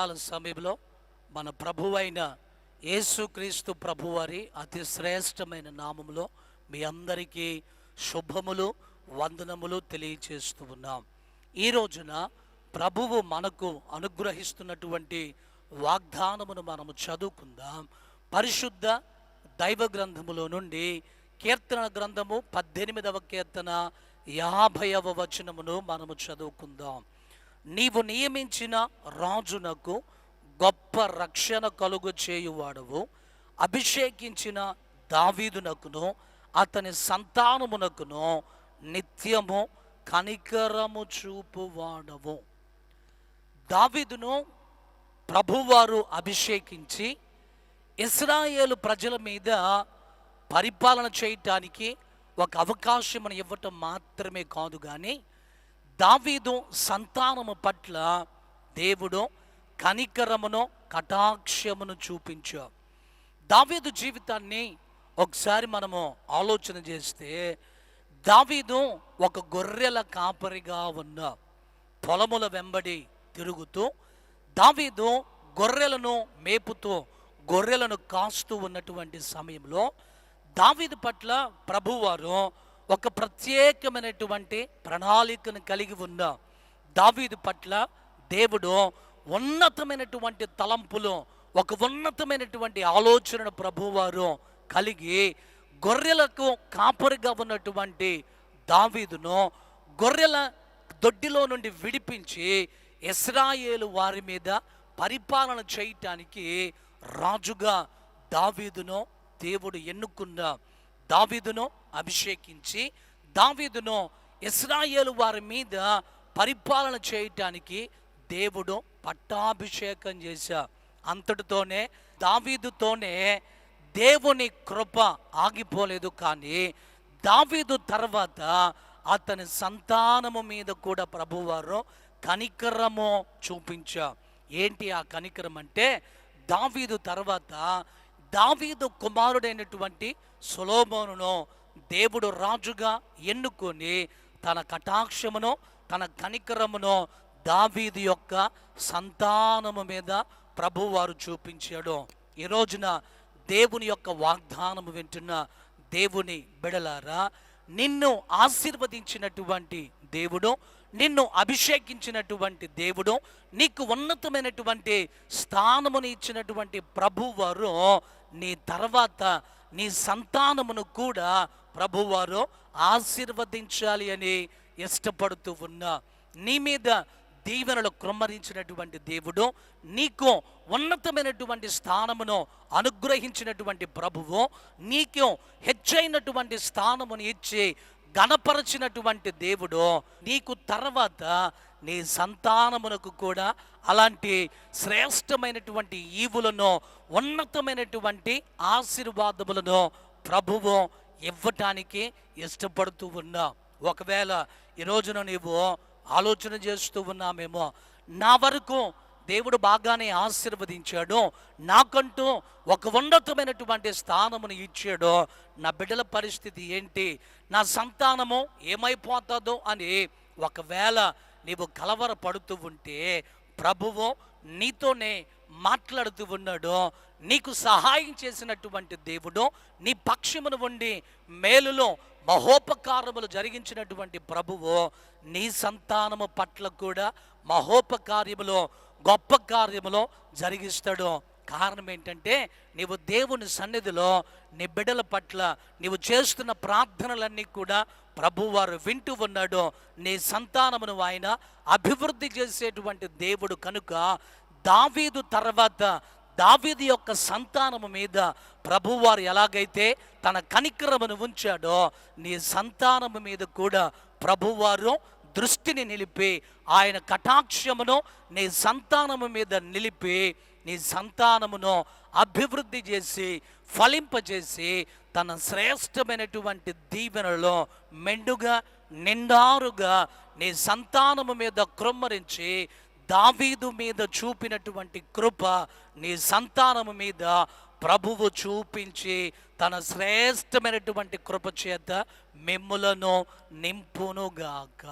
కాలం సమయంలో మన ప్రభువైన యేసుక్రీస్తు ప్రభువారి అతి శ్రేష్టమైన నామములో మీ అందరికీ శుభములు వందనములు తెలియచేస్తూ ఉన్నాం. ఈ రోజున ప్రభువు మనకు అనుగ్రహిస్తున్నటువంటి వాగ్దానమును మనము చదువుకుందాం. పరిశుద్ధ దైవ గ్రంథములో నుండి కీర్తన గ్రంథము పద్దెనిమిదవ కీర్తన యాభైవ వచనమును మనము చదువుకుందాం. నీవు నియమించిన రాజునకు గొప్ప రక్షణ కలుగు చేయువాడవు. అభిషేకించిన దావీదునకును అతని సంతానమునకును నిత్యము కనికరము చూపువాడవు. దావీదును ప్రభువారు అభిషేకించి ఇస్రాయేలు ప్రజల మీద పరిపాలన చేయటానికి ఒక అవకాశం ఇవ్వటం మాత్రమే కాదు కానీ దావీదు సంతానము పట్ల దేవుడు కనికరమును కటాక్షమును చూపించా దావీదు జీవితాన్ని ఒకసారి మనము ఆలోచన చేస్తే దావీదు ఒక గొర్రెల కాపరిగా ఉన్న పొలముల వెంబడి తిరుగుతూ దావీదు గొర్రెలను మేపుతూ గొర్రెలను కాస్తూ ఉన్నటువంటి సమయంలో దావీదు పట్ల ప్రభువారు ఒక ప్రత్యేకమైనటువంటి ప్రణాళికను కలిగి ఉన్న దావీదు పట్ల దేవుడు ఉన్నతమైనటువంటి తలంపులు ఒక ఉన్నతమైనటువంటి ఆలోచనను ప్రభువారు కలిగి గొర్రెలకు కాపరిగా ఉన్నటువంటి దావీదును గొర్రెల దొడ్డిలో నుండి విడిపించి ఇస్రాయేలు వారి మీద పరిపాలన చేయటానికి రాజుగా దావీదును దేవుడు ఎన్నుకున్న దావీదును అభిషేకించి దావీదును ఇస్రాయేలు వారి మీద పరిపాలన చేయటానికి దేవుడు పట్టాభిషేకం చేశా అంతటితోనే దావీదుతోనే దేవుని కృప ఆగిపోలేదు కానీ దావీదు తర్వాత అతని సంతానము మీద కూడా ప్రభువారు కనికరము చూపించా ఏంటి ఆ కనికరం అంటే దావీదు తర్వాత దావీదు కుమారుడైనటువంటి సులోమోనును దేవుడు రాజుగా ఎన్నుకొని తన కటాక్షమును తన కనికరమును దావీదు యొక్క సంతానము మీద ప్రభువారు చూపించాడు. ఈ రోజున దేవుని యొక్క వాగ్దానము వింటున్న దేవుని బిడలారా నిన్ను ఆశీర్వదించినటువంటి దేవుడు నిన్ను అభిషేకించినటువంటి దేవుడు నీకు ఉన్నతమైనటువంటి స్థానమును ఇచ్చినటువంటి ప్రభువారు నీ తర్వాత నీ సంతానమును కూడా ప్రభువారు ఆశీర్వదించాలి అని ఇష్టపడుతూ ఉన్నా నీ మీద దీవెనలు కృమ్మరించినటువంటి దేవుడు నీకు ఉన్నతమైనటువంటి స్థానమును అనుగ్రహించినటువంటి ప్రభువు నీకు హెచ్చైనటువంటి స్థానమును ఇచ్చి గణపరచినటువంటి దేవుడు నీకు తర్వాత నీ సంతానమునకు కూడా అలాంటి శ్రేష్టమైనటువంటి ఈవులను ఉన్నతమైనటువంటి ఆశీర్వాదములను ప్రభువు ఇవ్వటానికి ఇష్టపడుతూ ఉన్నా. ఒకవేళ ఈ రోజున నీవు ఆలోచన చేస్తూ ఉన్నామేమో నా వరకు దేవుడు బాగానే ఆశీర్వదించాడు. నాకంటూ ఒక ఉన్నతమైనటువంటి స్థానమును ఇచ్చాడు. నా బిడ్డల పరిస్థితి ఏంటి? నా సంతానము ఏమైపోతుందో అని ఒకవేళ నీవు కలవర పడుతూ ఉంటే ప్రభువు నీతోనే మాట్లాడుతూ ఉన్నాడు. నీకు సహాయం చేసినటువంటి దేవుడు నీ పక్షమును ఉండి మేలులో మహోపకారములు జరిగించినటువంటి ప్రభువు నీ సంతానము పట్ల కూడా మహోపకార్యములో గొప్ప కార్యములో జరిగిస్తాడు. కారణం ఏంటంటే నీవు దేవుని సన్నిధిలో నీ బిడ్డల పట్ల నీవు చేస్తున్న ప్రార్థనలన్నీ కూడా ప్రభువారు వింటూ ఉన్నాడు. నీ సంతానమును ఆయన అభివృద్ధి చేసేటువంటి దేవుడు కనుక దావీదు తర్వాత దావీదు యొక్క సంతానము మీద ప్రభువారు ఎలాగైతే తన కనిక్రమను ఉంచాడో నీ సంతానము మీద కూడా ప్రభువారు దృష్టిని నిలిపి ఆయన కటాక్షమును నీ సంతానము మీద నిలిపి నీ సంతానమును అభివృద్ధి చేసి ఫలింపజేసి తన శ్రేష్టమైనటువంటి దీవెనలో మెండుగా నిండారుగా నీ సంతానము మీద క్రొమ్మరించి దావీదు మీద చూపినటువంటి కృప నీ సంతానము మీద ప్రభువు చూపించి తన శ్రేష్టమైనటువంటి కృప చేత మిమ్ములను నింపునుగాక.